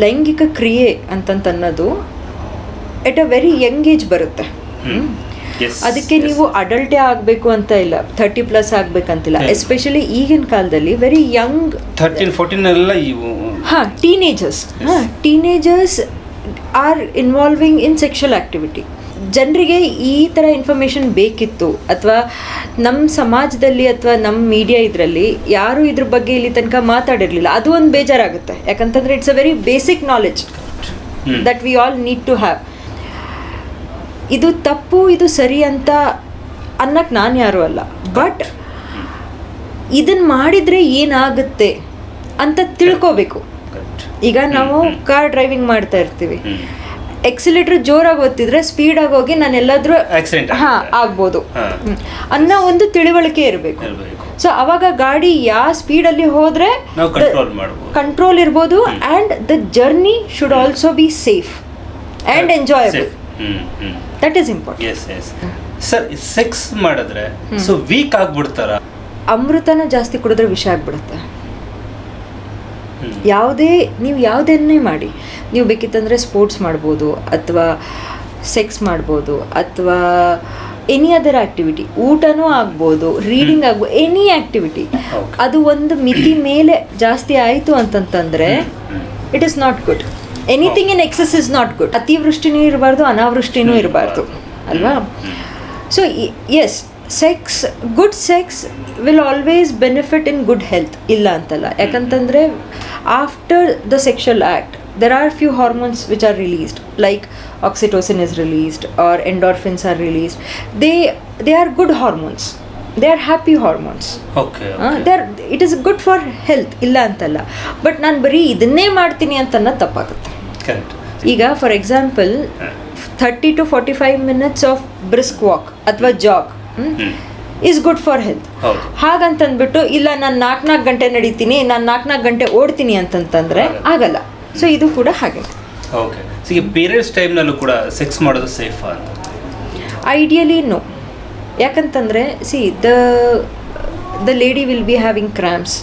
ಲೈಂಗಿಕ ಕ್ರಿಯೆ ಅಂತಂತ ಅನ್ನೋದು at a very young age ಬರುತ್ತೆ. ಅದಕ್ಕೆ ನೀವು ಅಡಲ್ಟೇ ಆಗಬೇಕು ಅಂತ ಇಲ್ಲ ಥರ್ಟಿ ಪ್ಲಸ್ ಆಗಬೇಕಂತಿಲ್ಲ. ಎಸ್ಪೆಷಲಿ ಈಗಿನ ಕಾಲದಲ್ಲಿ ವೆರಿ ಯಂಗ್ ಥರ್ಟೀನ್ ಫೋರ್ಟೀನ್ ಎಲ್ಲ ಹಾಂ ಟೀನೇಜರ್ಸ್ ಹಾಂ teenagers are involving in sexual activity ಜನರಿಗೆ ಈ ಥರ ಇನ್ಫಾರ್ಮೇಷನ್ ಬೇಕಿತ್ತು ಅಥವಾ ನಮ್ಮ ಸಮಾಜದಲ್ಲಿ ಅಥವಾ ನಮ್ಮ ಮೀಡಿಯಾ ಇದರಲ್ಲಿ ಯಾರು ಇದ್ರ ಬಗ್ಗೆ ಇಲ್ಲಿ ತನಕ ಮಾತಾಡಿರಲಿಲ್ಲ. ಅದು ಒಂದು ಬೇಜಾರಾಗುತ್ತೆ. ಯಾಕಂತಂದರೆ it's a very basic knowledge. That we all need to have ಇದು ತಪ್ಪು ಇದು ಸರಿ ಅಂತ ಅನ್ನಕ್ಕೆ ನಾನು ಯಾರು ಅಲ್ಲ. ಬಟ್ ಇದನ್ನು ಮಾಡಿದರೆ ಏನಾಗುತ್ತೆ ಅಂತ ತಿಳ್ಕೋಬೇಕು. ಈಗ ನಾವು ಕಾರ್ ಡ್ರೈವಿಂಗ್ ಮಾಡ್ತಾ ಇರ್ತೀವಿ. ಎಕ್ಸಿಲೇಟರ್ ಜೋರಾಗಿ ಒತ್ತಿದ್ರೆ ಸ್ಪೀಡಾಗಿ ಹೋಗಿ ನಾನು ಎಲ್ಲಾದ್ರೂ ಹಾ. ಆಗ್ಬೋದು. ಅನ್ನ ಒಂದು ತಿಳಿವಳಿಕೆ ಇರಬೇಕು. ಸೊ ಅವಾಗ ಗಾಡಿ ಯಾವ ಸ್ಪೀಡಲ್ಲಿ ಹೋದ್ರೆ. ಕಂಟ್ರೋಲ್ ಇರ್ಬೋದು and the journey should also be safe and enjoyable hmm that is important sir sex ಮಾಡಿದ್ರೆ ಸೊ ವೀಕ್ ಆಗ್ಬಿಡ್ತಾರ? ಅಮೃತನ ಜಾಸ್ತಿ ಕುಡಿದ್ರೆ ವಿಷ ಆಗ್ಬಿಡುತ್ತೆ. ಯಾವುದೇ ನೀವು ಯಾವುದನ್ನೇ ಮಾಡಿ. ನೀವು ಬೇಕಿತ್ತಂದರೆ ಸ್ಪೋರ್ಟ್ಸ್ ಮಾಡ್ಬೋದು ಅಥವಾ ಸೆಕ್ಸ್ ಮಾಡ್ಬೋದು ಅಥವಾ ಎನಿ ಅದರ್ ಆ್ಯಕ್ಟಿವಿಟಿ ಊಟನೂ ಆಗ್ಬೋದು ರೀಡಿಂಗ್ ಆಗ್ಬೋದು ಎನಿ ಆ್ಯಕ್ಟಿವಿಟಿ ಅದು ಒಂದು ಮಿತಿ ಮೇಲೆ ಜಾಸ್ತಿ ಆಯಿತು ಅಂತಂತಂದರೆ it is not good anything in excess is not good ಅತಿವೃಷ್ಟಿನೂ ಇರಬಾರ್ದು ಅನಾವೃಷ್ಟಿನೂ ಇರಬಾರ್ದು. ಅಲ್ವಾ? So as sex good sex will always benefit in good health ಇಲ್ಲ ಅಂತಲ್ಲ ಯಾಕಂತಂದರೆ after the sexual act there are few hormones which are released like oxytocin is released or endorphins are released. They they are good hormones. They are happy hormones. Okay they are it is good for health ಇಲ್ಲ ಅಂತಲ್ಲ but ನಾನು ಬರೀ ಇದನ್ನೇ ಮಾಡ್ತೀನಿ ಅಂತ ಅನ್ನೋದು ತಪ್ಪಾಗುತ್ತೆ. Correct ಈಗ for example thirty to forty five minutes of brisk walk ಅಥವಾ jog hmm is good for health ಹಾಗಂತಂದ್ಬಿಟ್ಟು ಇಲ್ಲ ನಾನು ನಾಲ್ಕು ನಾಲ್ಕು ಗಂಟೆ ನಡೀತೀನಿ ನಾನು ನಾಲ್ಕು ನಾಲ್ಕು ಗಂಟೆ ಓಡ್ತೀನಿ ಅಂತಂತಂದರೆ ಆಗಲ್ಲ. ಸೊ ಇದು ಕೂಡ ಹಾಗೆ. ಓಕೆ ಸೊ ಈ ಪೀರಿಯಡ್ಸ್ ಟೈಮ್ನಲ್ಲೂ ಕೂಡ ಸೆಕ್ಸ್ ಮಾಡೋದು ಸೇಫ್ ಅಂತ ಐಡಿಯಲಿ ನೋ ಯಾಕಂತಂದರೆ see the the lady will be having cramps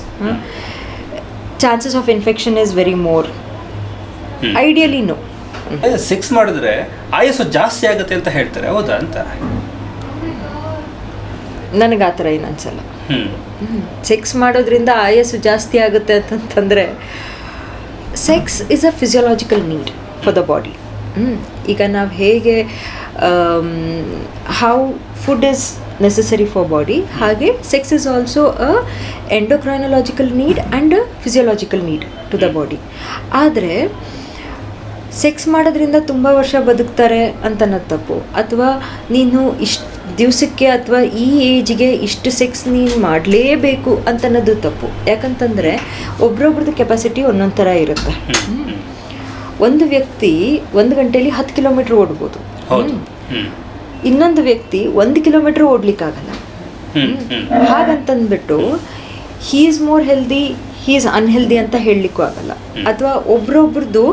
chances of infection is very more. Ideally no sex ಮಾಡಿದ್ರೆ ಆಯಸ್ಸು ಜಾಸ್ತಿ ಆಗುತ್ತೆ ಅಂತ ಹೇಳ್ತಾರೆ. ಹೌದಾ ಅಂತ? ನನಗೆ ಆ ಥರ ಏನು ಅನ್ಸಲ್ಲ. ಸೆಕ್ಸ್ ಮಾಡೋದ್ರಿಂದ ಆಯಸ್ಸು ಜಾಸ್ತಿ ಆಗುತ್ತೆ ಅಂತಂತಂದರೆ sex is a physiological need for the body ಈಗ ನಾವು ಹೇಗೆ how food is necessary for body ಹಾಗೆ sex is also a endocrinological need and a physiological need to the body ಆದರೆ ಸೆಕ್ಸ್ ಮಾಡೋದ್ರಿಂದ ತುಂಬ ವರ್ಷ ಬದುಕ್ತಾರೆ ಅಂತ ತಪ್ಪು. ಅಥವಾ ನೀನು ಇಷ್ಟು ದಿವಸಕ್ಕೆ ಅಥವಾ ಈ ಏಜ್ಗೆ ಇಷ್ಟು ಸೆಕ್ಸ್ ನೀನು ಮಾಡಲೇಬೇಕು ಅಂತ ಅನ್ನೋದು ತಪ್ಪು. ಯಾಕಂತಂದರೆ ಒಬ್ರೊಬ್ರದ್ದು ಕೆಪಾಸಿಟಿ ಒಂದೊಂದು ಥರ ಇರುತ್ತೆ. ಒಂದು ವ್ಯಕ್ತಿ ಒಂದು ಗಂಟೆಯಲ್ಲಿ ಹತ್ತು ಕಿಲೋಮೀಟ್ರ್ ಓಡ್ಬೋದು. ಇನ್ನೊಂದು ವ್ಯಕ್ತಿ ಒಂದು ಕಿಲೋಮೀಟ್ರ್ ಓಡ್ಲಿಕ್ಕಾಗಲ್ಲ. ಹಾಗಂತಂದ್ಬಿಟ್ಟು he is more healthy he is unhealthy ಅಂತ ಹೇಳಲಿಕ್ಕೂ ಆಗಲ್ಲ. ಅಥವಾ ಒಬ್ರೊಬ್ರದ್ದು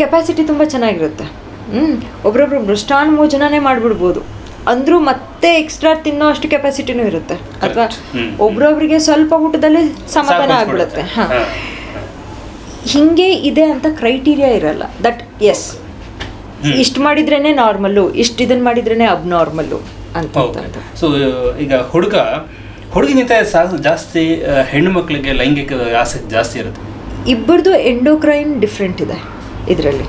ಕೆಪಾಸಿಟಿ ತುಂಬ ಚೆನ್ನಾಗಿರುತ್ತೆ. ಹ್ಞೂ ಒಬ್ರೊಬ್ರು ಮೃಷ್ಟಾನ್ಮೋಜನೇ ಮಾಡಿಬಿಡ್ಬೋದು. ಅಂದರೂ ಮತ್ತೆ ಎಕ್ಸ್ಟ್ರಾ ತಿನ್ನೋ ಅಷ್ಟು ಕೆಪಾಸಿಟಿನೂ ಇರುತ್ತೆ. ಅಥವಾ. ಒಬ್ರೊಬ್ರಿಗೆ ಸ್ವಲ್ಪ ಊಟದಲ್ಲಿ ಸಮಾಧಾನ ಆಗ್ಬಿಡುತ್ತೆ. ಹಾಂ. ಹಿಂಗೆ ಇದೆ ಅಂತ ಕ್ರೈಟೀರಿಯಾ ಇರಲ್ಲ. ದಟ್ ಎಸ್ ಇಷ್ಟು ಮಾಡಿದ್ರೇನೆ ನಾರ್ಮಲ್ಲು ಇಷ್ಟು ಇದನ್ನ ಮಾಡಿದ್ರೇನೆ ಅಬ್ನಾರ್ಮಲ್ಲು ಅಂತ ಸೊ ಈಗ ಹುಡುಗ ಹುಡುಗಿಗಿಂತ ಸಾ- ಜಾಸ್ತಿ ಹೆಣ್ಣು ಮಕ್ಕಳಿಗೆ ಲೈಂಗಿಕ ಆಸಕ್ತಿ ಜಾಸ್ತಿ ಇರುತ್ತೆ. ಇಬ್ಬರದು ಎಂಡೋಕ್ರೈನ್ ಡಿಫ್ರೆಂಟ್ ಇದೆ ಇದರಲ್ಲಿ.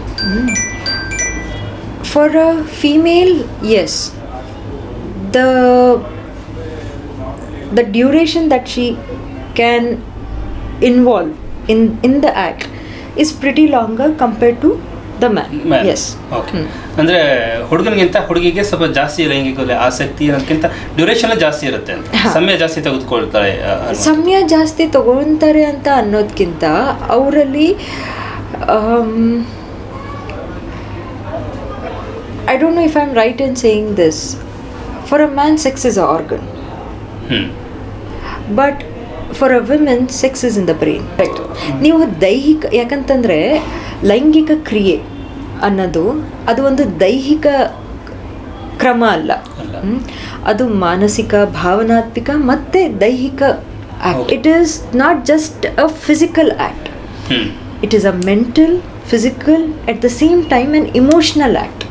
For a female as the the duration that she can involve in in the act is pretty longer compared to the man yes okay ಅಂದರೆ ಹುಡುಗನಿಗಿಂತ ಹುಡುಗಿಗೆ ಸ್ವಲ್ಪ ಜಾಸ್ತಿ ಲೈಂಗಿಕ ಆಸಕ್ತಿ ಅನ್ನೋದಕ್ಕಿಂತ ಡ್ಯೂರೇಷನ್ ಜಾಸ್ತಿ ಇರುತ್ತೆ ಅಂತ. ಸಮಯ ಜಾಸ್ತಿ ತೆಗೆದುಕೊಳ್ತಾರೆ ಸಮಯ ಜಾಸ್ತಿ ತಗೊಳ್ತಾರೆ ಅಂತ ಅನ್ನೋದಕ್ಕಿಂತ ಅವರಲ್ಲಿ I don't know if I'm am right saying this. This for a man is an organ. Organ But but for a women sex is in the brain right ನೀವು ದೈಹಿಕ ಯಾಕಂತಂದರೆ ಲೈಂಗಿಕ ಕ್ರಿಯೆ ಅನ್ನೋದು ಅದು ಒಂದು ದೈಹಿಕ ಕ್ರಮ ಅಲ್ಲ. ಅದು ಮಾನಸಿಕ ಭಾವನಾತ್ಮಕ ಮತ್ತು ದೈಹಿಕ act it is not just a physical act it is a mental physical at the same time and emotional act